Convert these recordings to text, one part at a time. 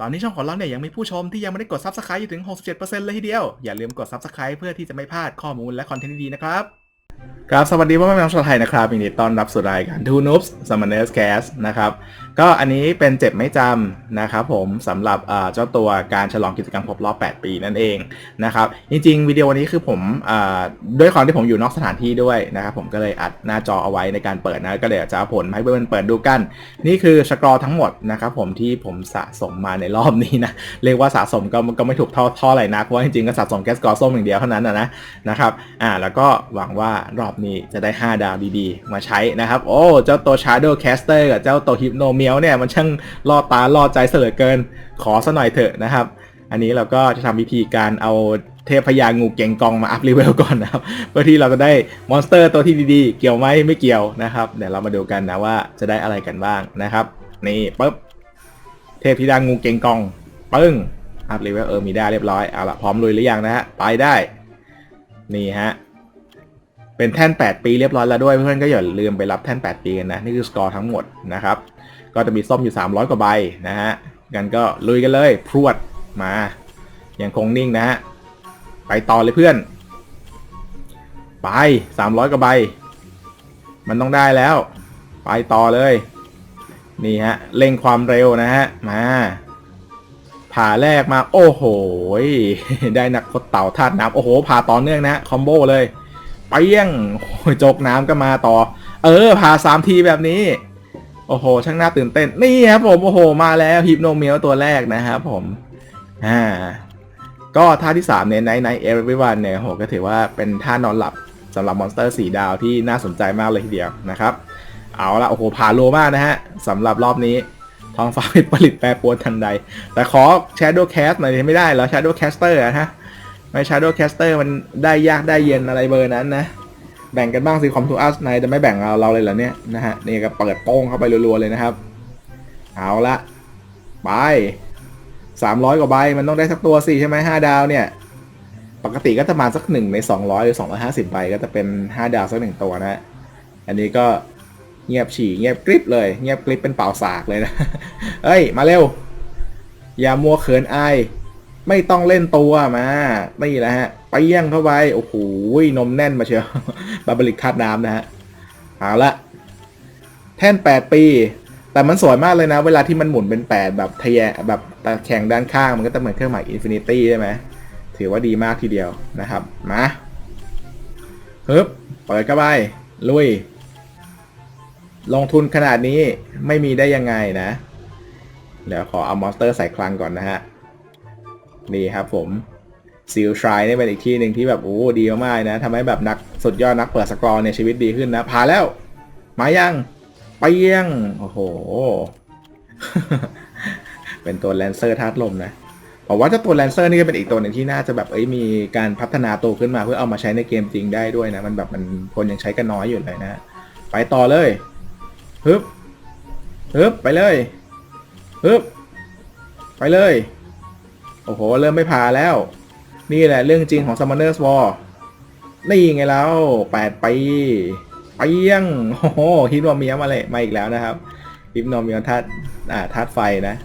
ตอนนี้ช่องของเราเนี่ยยังมีผู้ชมที่ยังไม่ได้กด Subscribe อยู่ถึง 67%เลยทีเดียว อย่าลืมกด Subscribe เพื่อที่จะไม่พลาดข้อมูลและคอนเทนต์ดีๆนะครับครับสวัสดีพ่อแม่พี่น้องชาวไทยนะครับยินดีต้อนรับสู่รายการ Two Noobs Summoners Cast นะครับก็อันนี้เป็นเจ็บไม่จำนะครับผมสำหรับเจ้าตัวการฉลองกิจกรรมครบรอบ 8 ปีนั่นเองนะครับจริงๆวิดีโอนี้คือผมอด้วยความที่ผมอยู่นอกสถานที่ด้วยนะครับผมก็เลยอัดหน้าจอเอาไว้ในการเปิดนะก็เลยจะเอาผลให้เพื่อนๆเปิดดูกัน นี่คือสกอร์ทั้งหมดนะครับผมที่ผมสะสมมาในรอบนี้นะเรียกว่าสะสมก็ก็ไม่ถูกเท่าเท่าไหร่นักเพราะว่าจริงๆก็สะสมแค่สกอร์ส้มอย่างเดียวเท่านั้นนะนะนะครับอ่าแล้วก็หวังว่ารอบนี้จะได้ 5 ดาวดีๆ มาใช้นะครับโอ้เจ้าตัว Shadow Caster กับเจ้าตัว Hypno m i e l เนี่ยมันช่างล่อตาล่อใจเสลือเกิน ขอซะหน่อยเถอะนะครับ อันนี้เราก็จะทำวิธีการเอาเทพยางูเก่งกองมาอัพเลเวลก่อนนะครับ เพื่อที่เราจะได้มอนสเตอร์ตัวที่ดีๆ เกี่ยวไหมไม่เกี่ยวนะครับ เดี๋ยวเรามาดูกันนะว่าจะได้อะไรกันบ้างนะครับ นี่ปุ๊บเทพธิดางูเก่งกองปึ้งอัพเลเวลเออมีได้เรียบร้อยเอาละพร้อมลุยหรือยังนะฮะไปได้ นี่ฮะเป็นแท่น 8 ปีเรียบร้อยแล้วด้วยเพื่อนก็อย่าลืมไปรับแท่น 8 ปีกันนะ นี่คือสกอร์ทั้งหมดนะครับ ก็จะมีส้มอยู่ 300 กว่าใบนะฮะกันก็ลุยกันเลยพรวดมายังคงนิ่งนะฮะไปต่อเลยเพื่อน ไป 300กว่าใบ มันต้องได้แล้ว ไปต่อเลย นี่ฮะเร่งความเร็วนะฮะมาผ่าแรกมาโอ้โห ได้นักพดเต่าธาตุน้ำโอ้โหผ่าต่อเนื่องนะคอมโบเลยไปเปี้ยงโอ้ยจกน้ำก็มาต่อ เออผ่าสามทีแบบนี้ อ้โห ช่างน่าตื่นเต้น นี่ครับผมโอ้โห มาแล้วฮิปโนเมียตัวแรกนะครับผมอ่าก็ท่าที่3เนี่ยไนท์ไนท์เอเวอร์วันเนี่ยโหก็ถือว่าเป็นท่านอนหลับสำหรับมอนสเตอร์4ดาวที่น่าสนใจมากเลยทีเดียวนะครับ เอาละโอ้โหผ่าโลมากนะฮะสำหรับรอบนี้ท้องฟ้าเป็นผลิตแปรปรวนทันใด แต่ขอ Shadow Cast หน่อยไม่ได้เหรอ Shadow Caster อะฮะไม่ Shadow Caster มันได้ยากได้เย็นอะไรเบอร์นั้นนะ แบ่งกันบ้างสิคอมทูอัสนายจะไม่แบ่งเราเราเลยเหรอเนี่ยนะฮะนี่ก็เปิดโป้งเข้าไปรัวๆเลยนะครับ เอาละไป300กว่าใบมันต้องได้สักตัวสิใช่ไหม5ดาวเนี่ย ปกติก็จะมาสักหนึ่งใน200หรือ250ใบก็จะเป็น5ดาวสักหนึ่งตัวนะ อันนี้ก็เงียบฉี่เงียบกริบเลย เงียบกริบเป็นเป่าสากเลยนะเอ้ย มาเร็ว อย่ามัวเขินอาย ไม่ต้องเล่นตัวมานี่แหละฮะ ไปเยี่ยงเข้าไป โอ้โหนมแน่นมาเชียวบาบลิกคาดน้ำนะฮะเอาละแท่น 8 ปี แต่มันสวยมากเลยนะ เวลาที่มันหมุนเป็น 8 แบบทะแยแบบตะแข่งด้านข้างมันก็จะเหมือนเครื่องหมายอินฟินิตี้ใช่ไหมถือว่าดีมากทีเดียวนะครับ มาฮึบเปิดเข้าไป ลุย ลงทุนขนาดนี้ไม่มีได้ยังไงนะ เดี๋ยวขอเอามอนสเตอร์ใส่คลังก่อนนะฮะ นี่ครับผม ซิลทรายนี่เป็นอีกที่หนึ่งที่แบบโอ้ดีมากๆนะทำให้แบบนักสุดยอดนักเปิดสกอร์ในยชีวิตดีขึ้นนะผ่านแล้ว มายังไปยังโอ้โห เป็นตัวแลนเซอร์ธาตุลมนะผมว่าเจ้าตัวแลนเซอร์นี่ก็เป็นอีกตัวหนึ่งที่น่าจะแบบเอ้ยมีการพัฒนาตัวขึ้นมาเพื่อเอามาใช้ในเกมจริงได้ด้วยนะ มันแบบมันคนยังใช้กันน้อยอยู่เลยนะ ไปต่อเลยฮึบฮึบไปเลยฮึบไปเลย โอ้โห เริ่มไม่พาแล้ว นี่แหละเรื่องจริงของ Summoners War นี่ไงแล้วแปดปีไปยังโอ้โหฮิปโนเมียมาเลยมาอีกแล้วนะครับฮิปโนเมียธาตุอ่าธาตุไฟนะ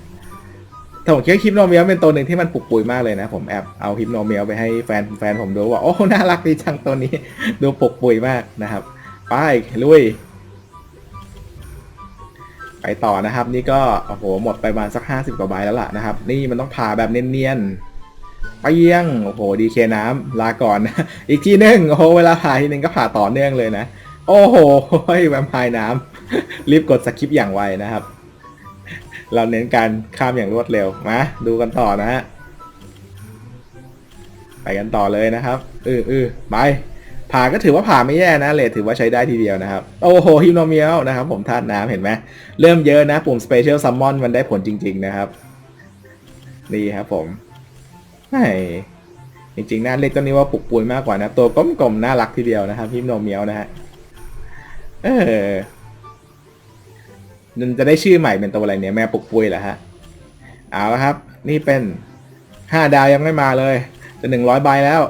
แต่ผมคิดว่าฮิปโนเมียเป็นตัวหนึ่งที่มันปลุกปุยมากเลยนะ ผมแอบเอาฮิปโนเมียไปให้แฟนแฟนผมดูว่าโอ้น่ารักดีจังตัวนี้ ดูปลุกปุยมากนะครับไปลุยไปต่อนะครับ นี่ก็โอ้โหหมดไปประมาณสัก 50 กว่าใบแล้วล่ะนะครับ นี่มันต้องผ่าแบบเนียนๆ ไปเยี่ยงโอ้โหดีเคน้ำลาก่อนนะอีกทีหนึ่งโอ้โหเวลาผ่าทีหนึ่งก็ผ่าต่อเนื่องเลยนะ โอ้โหแวมไพร์น้ำรีบกดสคริปอย่างไวนะครับ เราเน้นการข้ามอย่างรวดเร็วมาดูกันต่อนะฮะไปกันต่อเลยนะครับอืออือไปผ่าก็ถือว่าผ่าไม่แย่นะเลทถือว่าใช้ได้ทีเดียวนะครับ โอ้โหฮิโนเมียลนะครับ ผมธาตุน้ำเห็นไหมเริ่มเยอะนะ ปุ่ม Special Summon มันได้ผลจริง ๆ นะครับ นี่ครับผม ไอ้จริงๆน่าเรียกตัวนี้ว่าปุกปุยมากกว่านะตัวกลมๆน่ารักทีเดียวนะครับฮิโนเมียลนะฮะเออมันจะได้ชื่อใหม่เป็นตัวอะไรเนี่ยแม่ปุกปุยเหรอฮะเอาละครับ นี่เป็นห้าดาวยังไม่มาเลย จะหนึ่งร้อยใบแล้ว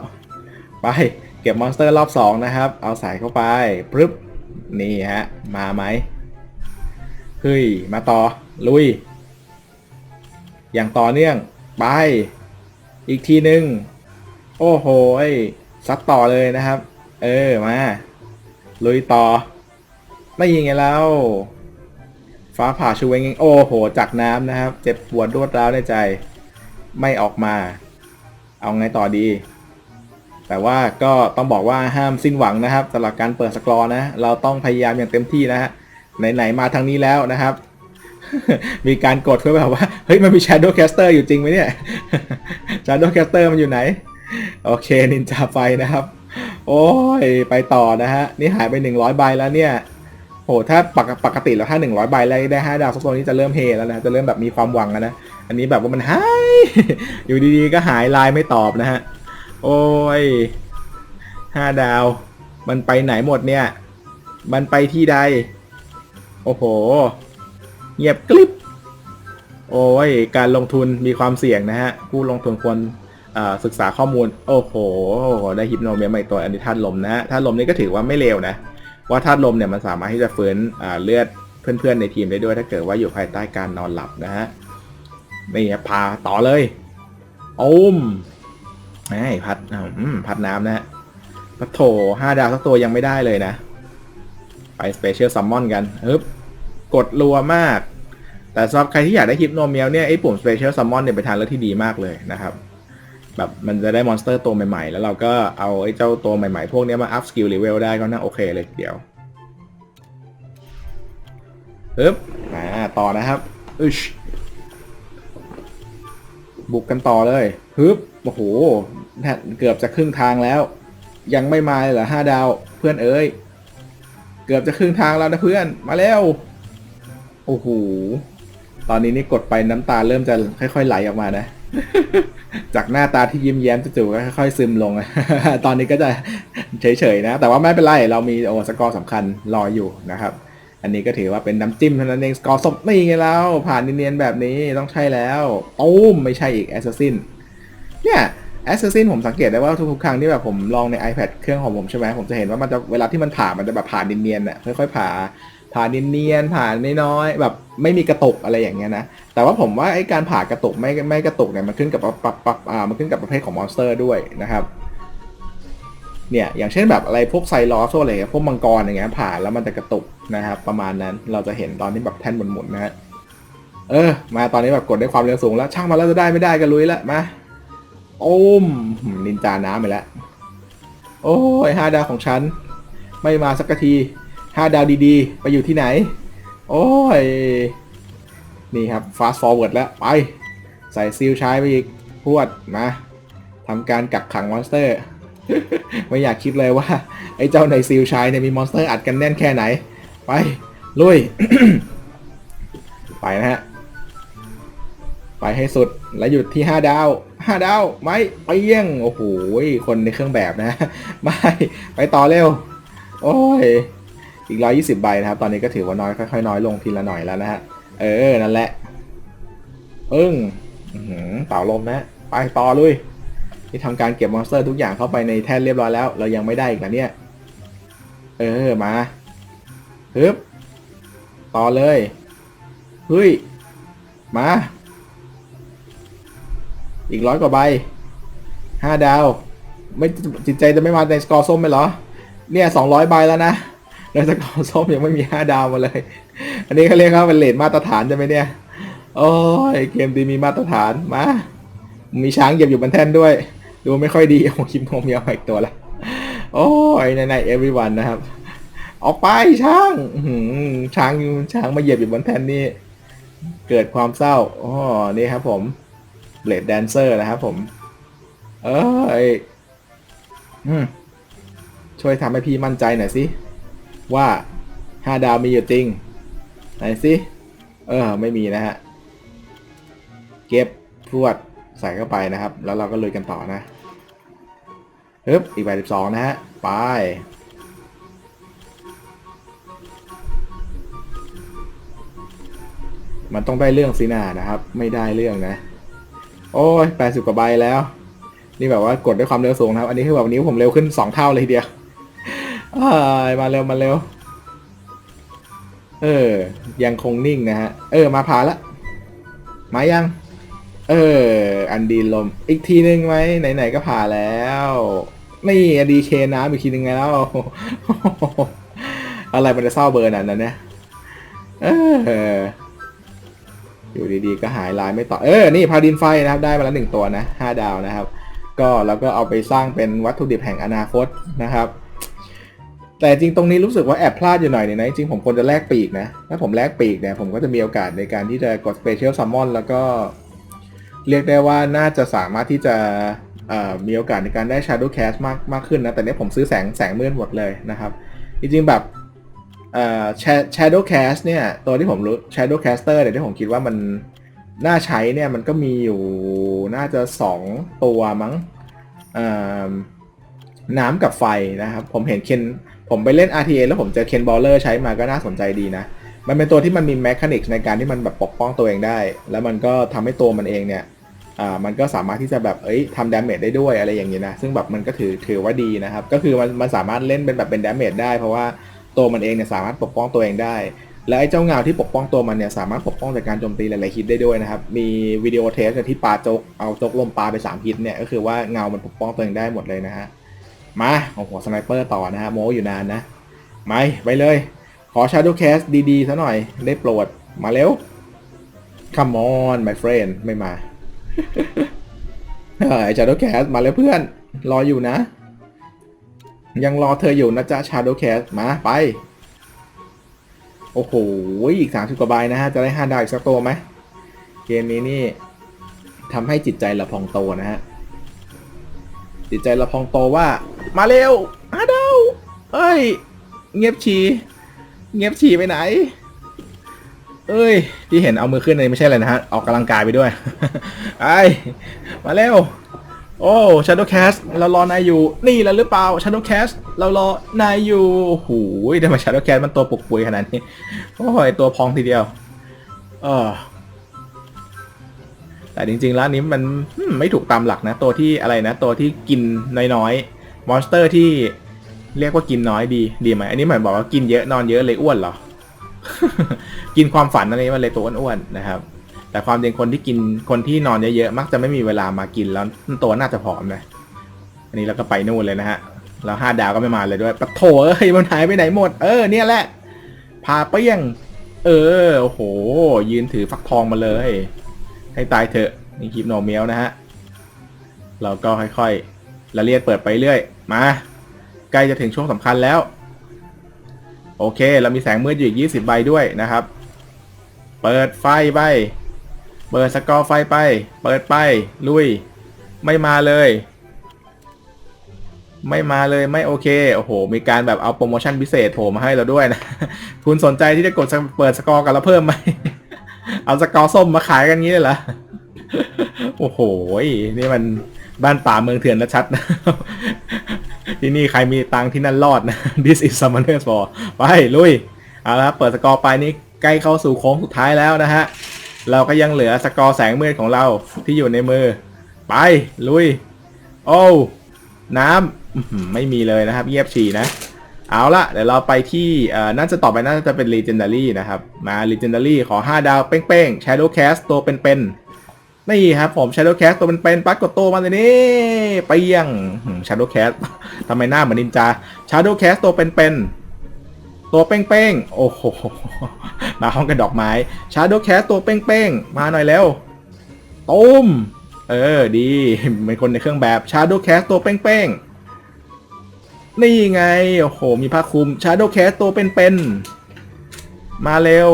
ไปเก็บมอนสเตอร์รอบสองนะครับ เอาใส่เข้าไปปึ๊บนี่ฮะ มาไหมเฮ้ยมาต่อ ลุย อย่างต่อเนื่อง ไป อีกทีหนึ่งโอ้โหซัดต่อเลยนะครับ เออมาลุยต่อ ไม่ยิงไงแล้ว ฟ้าผ่าชูเวงงโอ้โห จากน้ำนะครับ เจ็บปวดรวดร้าวในใจ ไม่ออกมา เอาไงต่อดี แต่ว่าก็ต้องบอกว่าห้ามสิ้นหวังนะครับสำหรับการเปิดสกรอนะ เราต้องพยายามอย่างเต็มที่นะฮะไหนๆมาทางนี้แล้วนะครับ มีการกดเพื่อแบบว่า เฮ้ย มันมี Shadow Caster อยู่จริงไหมเนี่ย Shadow Caster มันอยู่ไหน โอเค นินจาไฟนะครับ โอ้ย ไปต่อนะฮะ นี่หายไป 100 ใบแล้วเนี่ย โห ถ้าปกปกติแล้วถ้า 100 ใบแล้วได้ 5 ดาวสักตัวนี้จะเริ่มเฮแล้วนะ จะเริ่มแบบมีความหวังแล้วนะ อันนี้แบบว่ามันหาย อยู่ดีๆ ก็หายไลน์ไม่ตอบนะฮะ โอ้ย 5 ดาว มันไปไหนหมดเนี่ย มันไปที่ใด โอ้โห เงียบกลิบโอ้ย การลงทุนมีความเสี่ยงนะฮะ ผู้ลงทุนควรศึกษาข้อมูล โอ้โห ได้ฮิปโนเมียใหม่ตัวอันนี้ธาตุลมนะฮะธาตุลมนี่ก็ถือว่าไม่เลวนะ ว่าธาตุลมเนี่ยมันสามารถที่จะฟื้นเลือดเพื่อนๆในทีมได้ด้วยถ้าเกิดว่าอยู่ภายใต้การนอนหลับนะฮะนี่พาต่อเลยโอ้มไอ้พัดพัดน้ำนะฮะพัดโถห้าดาวสักตัวยังไม่ได้เลยนะ ไปสเปเชียลซัมมอนกันฮึบ กดรัวมาก แต่สำหรับใครที่อยากได้ฮิปโนเมียลเนี่ยไอ้ปุ่ม Special Summon เนี่ยเป็นทางเลือกที่ดีมากเลยนะครับ แบบมันจะได้มอนสเตอร์ตัวใหม่ๆ แล้วเราก็เอาไอ้เจ้าตัวใหม่ๆ พวกนี้มาอัพสกิลเลเวลได้ก็น่าโอเคเลยทีเดียวฮึบมาต่อนะครับอึชบุกกันต่อเลยฮึบโอ้โหเกือบจะครึ่งทางแล้ว ยังไม่มาเลยเหรอห้าดาวเพื่อนเอ้ย เกือบจะครึ่งทางแล้วนะเพื่อนมาแล้ว โอ้โห ตอนนี้นี่กดไปน้ำตาเริ่มจะค่อย ๆ ไหลออกมานะ จากหน้าตาที่ยิ้มแย้มจู่ๆก็ค่อยๆซึมลง ตอนนี้ก็จะเฉยๆนะ แต่ว่าไม่เป็นไร เรามีโอสกอร์สำคัญรออยู่นะครับ อันนี้ก็ถือว่าเป็นน้ำจิ้มเท่านั้นเอง สกอร์สมนี่ไงแล้ว ผ่านเนียนๆแบบนี้ต้องใช่แล้วตูมไม่ใช่อีกแอสซัสซินเนี่ยแอสซัสซินผมสังเกตได้ว่าทุกๆครั้งที่แบบผมลองใน iPad เครื่องของผมใช่ไหมผมจะเห็นว่ามันจะเวลาที่มันผ่ามันจะแบบผ่านเนียนๆน่ะค่อยๆผ่า ผ่านเนียนๆผ่านน้อยๆแบบไม่มีกระตุกอะไรอย่างเงี้ยนะแต่ว่าผมว่าไอ้การผ่ากระตุกไม่ไม่กระตุกเนี่ยมันขึ้นกับปรับปรับอ่ามันขึ้นกับประเภทของมอนสเตอร์ด้วยนะครับเนี่ยอย่างเช่นแบบอะไรพวกไซลอสอะไรพวกมังกรอย่างเงี้ยผ่าแล้วมันจะกระตุกนะครับประมาณนั้นเราจะเห็นตอนที่แบบแท่นหมุนๆนะฮะเออ มาตอนนี้แบบกดได้ความเร็วสูงแล้วช่างมาแล้วจะได้ไม่ได้กันลุยแล้วมาโอ้มนินจาน้ำไปแล้วโอ้ยห้าดาวของฉัน ไม่มาสักที ห้าดาวดีๆ ไปอยู่ที่ไหน โอ้ย นี่ครับ fast forward แล้ว ไป ใส่ซีลใช้ไปอีกพวดมาทำการกักขังมอนสเตอร์ ไม่อยากคิดเลยว่า ไอ้เจ้าในซีลชายเนี่ยมีมอนสเตอร์อัดกันแน่นแค่ไหน ไป ลุย ไปนะฮะ ไปให้สุด แล้วหยุดที่ 5 ดาว 5 ดาว ไม่ไปเยี่ยง โอ้โห คนในเครื่องแบบนะ ไม่ ไปต่อเร็ว โอ้ย อีก120ใบนะครับ ตอนนี้ก็ถือว่าน้อยค่อยๆน้อยลงทีละหน่อยแล้วนะฮะ เออ นั่นแหละปึ้งเต่าลมนะ ไปต่อลุยที่ทำการเก็บมอนสเตอร์ทุกอย่างเข้าไปในแท่นเรียบร้อยแล้ว เรายังไม่ได้อีกนะเนี่ย เออ มาฮึบต่อเลย เฮ้ย มา อีกร้อยกว่าใบห้าดาว ไม่จิตใจจะไม่มาในสกอร์ส้มไหมเหรอ เนี่ยสองร้อยใบแล้วนะ ในสกอร์ส้มยังไม่มีห้าดาวมาเลย อันนี้เขาเรียกว่าเป็นเลทมาตรฐานใช่ไหมเนี่ย โอ้ยเกมดีมีมาตรฐานมา มีช้างเหยียบอยู่บนแท่นด้วย ดูไม่ค่อยดีโอ้คิมโนมียวอีกตัวละ โอ้ยในในเอฟวีวันนะครับ ออกไปช้างหือช้างอยู่ช้างมาเหยียบอยู่บนแท่นนี่เกิดความเศร้าอ๋อนี่ครับผมเบลดแดนเซอร์นะครับผม เอ้ยอืมช่วยทำให้พี่มั่นใจหน่อยสิ ว่าห้าดาวมีอยู่จริง ไหนสิเออ ไม่มีนะฮะ เก็บพวดใส่เข้าไปนะครับ แล้วเราก็ลุยกันต่อนะฮึบอีกใบสิบสองนะฮะ ไป มันต้องได้เรื่องสินานะครับ ไม่ได้เรื่องนะ โอ้ยแปดสิบกว่าใบแล้ว นี่แบบว่ากดด้วยความเร็วสูงนะครับ อันนี้คือแบบนิ้วผมเร็วขึ้นสองเท่าเลยทีเดียว อ้ายมาเร็วมาเร็ว เออ ยังคงนิ่งนะฮะ เออ มาผ่านละ มายัง เออ อันดีลม อีกทีนึงไหมไหนๆก็ผ่าแล้ว นี่อดีเคน้ำอีกทีนึงไงแล้ว อะไรมันจะเศร้าเบอร์นั้นนะเนี่ย เออ อยู่ดีๆก็หายลายไม่ต่อ เออ นี่พาดินไฟนะครับ ได้มาแล้วหนึ่งตัวนะห้าดาวนะครับ ก็แล้วก็เอาไปสร้างเป็นวัตถุดิบแห่งอนาคตนะครับ แต่จริงตรงนี้รู้สึกว่าแอบพลาดอยู่หน่อยเนี่ยนะจริงผมควรจะแลกปีกนะ ถ้าผมแลกปีกเนี่ยผมก็จะมีโอกาสในการที่จะกด Special Summon แล้วก็ เรียกได้ว่าน่าจะสามารถที่จะมีโอกาสในการได้ Shadow Cast มากมากขึ้นนะ แต่เนี้ยผมซื้อแสงแสงมืดหมดเลยนะครับ จริงๆแบบเอ่อ Sha- Shadow Cast เนี่ย ตัวที่ผมรู้ Shadow Caster เนี่ยที่ผมคิดว่ามันน่าใช้เนี่ยมันก็มีอยู่น่าจะ 2 ตัวมั้งน้ำกับไฟนะครับ ผมเห็นเคน ผมไปเล่น RTA แล้วผมเจอเคนบอลเลอร์ใช้มาก็น่าสนใจดีนะ มันเป็นตัวที่มันมีแมคานิกในการที่มันแบบปกป้องตัวเองได้ แล้วมันก็ทำให้ตัวมันเองเนี่ย อ่า มันก็สามารถที่จะแบบ เอ้ยทำดาเมจได้ด้วยอะไรอย่างนี้นะ ซึ่งแบบมันก็ถือถือว่าดีนะครับ ก็คือมันมันสามารถเล่นเป็นแบบเป็นดาเมจได้ เพราะว่าตัวมันเองเนี่ยสามารถปกป้องตัวเองได้ และไอ้เจ้าเงาที่ปกป้องตัวมันเนี่ยสามารถปกป้องจากการโจมตีหลายๆฮิตได้ด้วยนะครับ มีวิดีโอเทสที่ปาจกเอาจกลมปาไป3ฮิตเนี่ย ก็คือว่าเงามันปกป้องตัวเองได้หมดเลยนะฮะ มาโอ้โหสไนเปอร์ต่อนะฮะโมอยู่นานนะไม่ไปเลย ขอ Shadow Cast ดีๆซะหน่อย ได้โปรด มาเร็ว Come on my friend ไม่มาเฮ้ย Shadow Cast มาแล้วเพื่อน รออยู่นะ ยังรอเธออยู่นะจ๊ะ Shadow Cast มาไป โอ้โห อีก30กว่าใบนะฮะ จะได้5ดาวอีกสักตัวไหม เกมนี้นี่ทำให้จิตใจเราพองโตนะฮะ จิตใจเราพองโตว่า มาเร็วอาดาวเอ้ย เงียบชี เงียบฉี่ไปไหน เอ้ย ที่เห็นเอามือขึ้นนี่ไม่ใช่อะไรนะฮะ ออกกำลังกายไปด้วยไอ้มาเร็ว โอ้ Shadow Cast เรารอนายอยู่ นี่แล้วหรือเปล่า Shadow Cast เรารอนายอยู่โอ้โหทำไม Shadow Cast มันตัวปุกปุยขนาดนี้โอ้ยตัวพองทีเดียว เออ แต่จริงๆแล้วนนี้มันไม่ถูกตามหลักนะ ตัวที่อะไรนะ ตัวที่กินน้อยๆ มอนสเตอร์ที่เรียกว่ากินน้อยดีดีไหมอันนี้หมายบอกว่ากินเยอะนอนเยอะเลยอ้วนเหรอ กินความฝันอะไรมันเลยตัวอ้วนๆนะครับ แต่ความจริงคนที่กินคนที่นอนเยอะๆมักจะไม่มีเวลามากินแล้วตัวน่าจะผอมนะอันนี้เราก็ไปนู่นเลยนะฮะแล้วห้าดาวก็ไม่มาเลยด้วยปะโถเอ้ยมันหายไปไหนหมด เออเนี่ยแหละพาเปี้ยง เออโอ้โห ยืนถือฟักทองมาเลย ให้ตายเถอะนี่คลิปโนเมียวนะฮะ เราก็ค่อยๆละเลียดเปิดไปเรื่อย มา ใกล้จะถึงช่วงสำคัญแล้ว โอเค เรามีแสงมืดอยู่อีก 20 ใบด้วยนะครับ เปิดไฟไป เปิดสกอร์ไฟไป เปิดไป ลุย ไม่มาเลย ไม่มาเลยไม่โอเค โอ้โห มีการแบบเอาโปรโมชั่นพิเศษโผล่มาให้เราด้วยนะ คุณสนใจที่จะกดเปิดสกอร์กันแล้วเพิ่มไหม เอาสกอร์ส้มมาขายกันงี้เลยเหรอ โอ้โห นี่มันบ้านป่าเมืองเถื่อนนะชัดนะ ที่นี่ใครมีตังที่นั่นรอดนะ This is Summoners for ไป ลุย เอาละครับเปิดสกอร์ไปนี่ใกล้เข้าสู่โค้งสุดท้ายแล้วนะฮะ เราก็ยังเหลือสกอร์แสงมืดของเราที่อยู่ในมือ ไป ลุย โอ้ น้ำไม่มีเลยนะครับ เยียบฉี่นะ เอาละเดี๋ยวเราไปที่น่าจะต่อไปน่าจะเป็น Legendary นะครับ มา Legendary ขอ 5 ดาวเป้งๆ Shadow Cast ตัวเป็นๆนี่ครับผม Shadow Cast ตัวเป็นๆปักกดโตมาเลยนี่ไปยัง Shadow Cast ทำไมหน้าเหมือนนินจา Shadow Cast ตัวเป็นๆตัวเป้งๆ โอ้โห มาห้องกันดอกไม้ Shadow Cast ตัวเป้งๆ มาหน่อยแล้วตูมเออดีเป็นคนในเครื่องแบบ Shadow Cast ตัวเป้งๆ นี่ไง โอ้โห มีผ้าคลุม Shadow Cast ตัวเป็นๆ มาเร็ว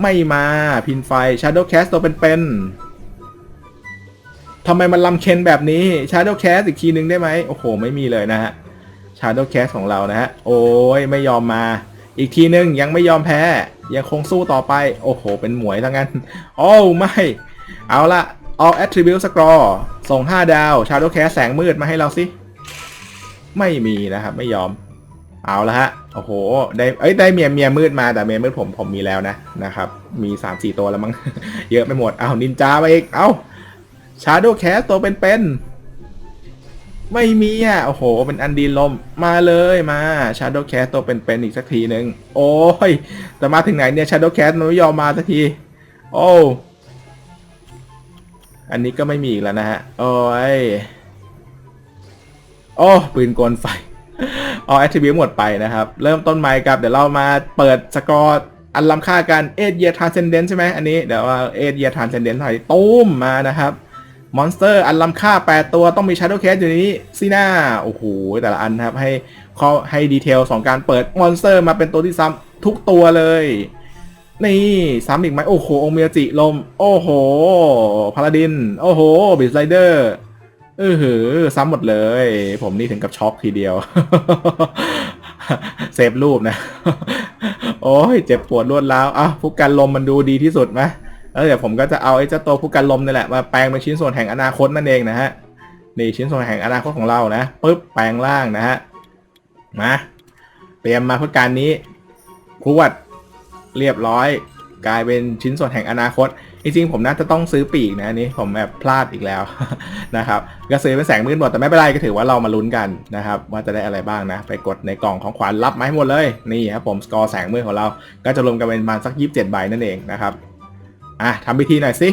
ไม่มาพินไฟ Shadow Cast ตัวเป็นๆทำไมมันลำเคนแบบนี้ Shadow Cast อีกทีหนึ่งได้ไหมโอ้โห ไม่มีเลยนะฮะ Shadow Cast ของเรานะฮะ โอ้ยไม่ยอมมา อีกทีหนึ่งยังไม่ยอมแพ้ ยังคงสู้ต่อไป โอ้โห เป็นหมวยทั้งนั้น โอ้ไม่ เอาละ All Attribute Score ส่ง 5 ดาว Shadow Cast แสงมืดมาให้เราสิ ไม่มีนะครับ ไม่ยอม เอาละฮะโอ้โห ได้เอ้ยได้เมียเมียมืดมาแต่เมียมืดผมผมมีแล้วนะนะครับ มี3-4ตัวแล้วมั้ง เยอะไปหมดเอานินจาไปอีกเอา Shadow Cast ตัวเป็นๆไม่มีอะโอ้โห เป็นอันดีลมมาเลยมา Shadow Cast ตัวเป็นๆอีกสักทีหนึ่งโอ้ยแต่มาถึงไหนเนี่ย Shadow Cast มันไม่ยอมมาสักที โอ้อันนี้ก็ไม่มีอีกแล้วนะฮะโอ้ย โอ้ปืนกลไฟเอาแอ t ท i บิวหมดไปนะครับ เริ่มต้นใหม่กับ เดี๋ยวเรามาเปิดสกอร์อันล้ำค่ากันเอเ a ียทานเซนเดนใช่ไหมอันนี้เดี๋ยวว่าเอเ a ียทานเซนเดนหน่อยตุ้มมานะครับมอนสเตอร์อันล้ำค่า 8 ตัวต้องมี Shadow Cast อยู่นี้ซีน่าโอ้โห แต่ละอันครับ ให้เขาให้ดีเทลสองการเปิดมอนสเตอร์มาเป็นตัวที่ซ้ำทุกตัวเลย นี่ซ้ำอีกไหมโอ้โหองเมียจิลม โอ้โห พาลาดิน โอ้โห บิสไลเดอร์ เออหือซ้ำหมดเลย ผมนี่ถึงกับช็อกทีเดียว เซฟรูปนะ โอ้ยเจ็บปวดรวดร้าวอะผู้กันลมมันดูดีที่สุดไหมแล้วเดี๋ยวผมก็จะเอาไอ้เจ้าตัวผู้กันลมนี่แหละมาแปลงเป็นชิ้นส่วนแห่งอนาคตนั่นเองนะฮะนี่ชิ้นส่วนแห่งอนาคตของเรานะปึ๊บแปลงร่างนะฮะมาเตรียมมาเพื่อการนี้พรวดเรียบร้อย กลายเป็นชิ้นส่วนแห่งอนาคต จริงๆผมน่าจะต้องซื้อปีกนะอันนี้ผมแบบพลาดอีกแล้ว นะครับก็ซื้อเป็นแสงมืดหมดแต่ไม่เป็นไรก็ถือว่าเรามาลุ้นกันนะครับว่าจะได้อะไรบ้างนะ ไปกดในกล่องของขวัญรับมาให้หมดเลยนี่ครับผมสกอร์แสงมืดของเรา ก็จะรวมกันเป็นประมาณสัก 27 ใบนั่นเองนะครับอะทำพิธีหน่อยสิ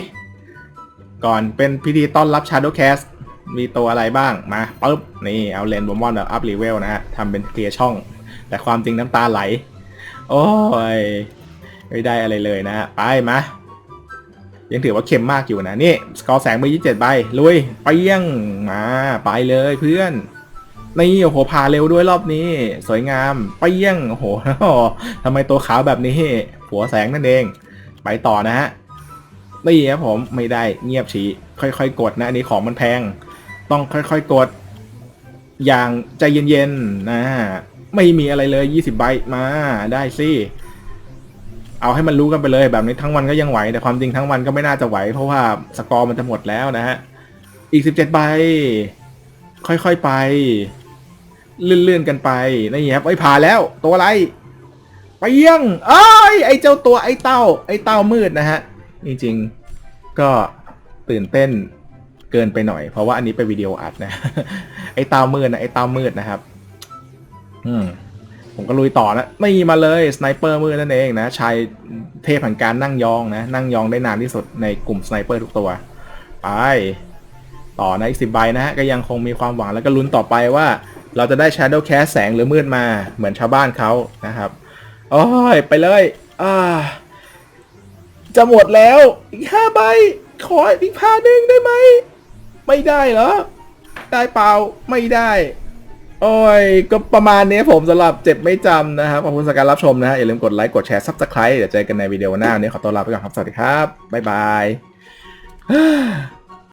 ก่อนเป็นพิธีต้อนรับ Shadow Cast มีตัวอะไรบ้างมาปึ๊บนี่เอาเลนบอมอนอัพรีเวลนะฮะทำเป็นเคลียร์ช่อง แต่ความจริงน้ำตาไหล โอ้ยไม่ได้อะไรเลยนะฮะไปมา ยังถือว่าเค็มมากอยู่นะนี่สกอร์แสงมือ27ใบลุยไปเยี่ยงมาไปเลยเพื่อนนี่โอ้โหพาเร็วด้วยรอบนี้ สวยงามไปเยี่ยงโอ้โหทำไมตัวขาวแบบนี้หัวแสงนั่นเอง ไปต่อนะฮะนี่ครับผมไม่ได้เงียบฉีค่อยๆ กดนะอันนี้ของมันแพง ต้องค่อยๆกด อย่างใจเย็นๆนะไม่มีอะไรเลย 20 ใบมาได้สิ เอาให้มันรู้กันไปเลยแบบนี้ทั้งวันก็ยังไหว แต่ความจริงทั้งวันก็ไม่น่าจะไหว เพราะว่าสกอร์มันจะหมดแล้วนะฮะ อีก17ใบ ค่อยๆไป เลื่อนๆกันไปนี่ครับไอ้ผ่าแล้ว ตัวอะไรไปเยี่ยงเอ้ยไอ้เจ้าตัวไอ้เต้า ไอ้เต้ามืดนะฮะจริงๆก็ตื่นเต้นเกินไปหน่อย เพราะว่าอันนี้เป็นวิดีโออัดนะ ไอ้เต้ามืดนะไอ้เต้ามืดนะครับ อืม ผมก็ลุยต่อนะไม่มาเลยสไนเปอร์มือนั่นเองนะชายเทพแห่งการนั่งยองนะ นั่งยองได้นานที่สุดในกลุ่มสไนเปอร์ทุกตัว ไปต่อนะอีกสิบใบนะฮะก็ยังคงมีความหวังแล้วก็ลุ้นต่อไปว่า เราจะได้ Shadow Cast แสงหรือมืดมาเหมือนชาวบ้านเขานะครับโอ้ยไปเลยอ่าจะหมดแล้วอีกห้าใบขออีกพาหนึ่งได้ไหม ไม่ได้เหรอ ได้เปล่าไม่ได้ โอ้ย ก็ประมาณนี้ผมสำหรับเจ็บไม่จำนะครับ ขอบคุณสำหรับการรับชมนะฮะ อย่าลืมกดไลค์ กดแชร์ซับสไครต์เดี๋ยวเจอกันในวิดีโอหน้าวันนี้ขอตัวลาไปก่อนครับ สวัสดีครับ บ๊ายบาย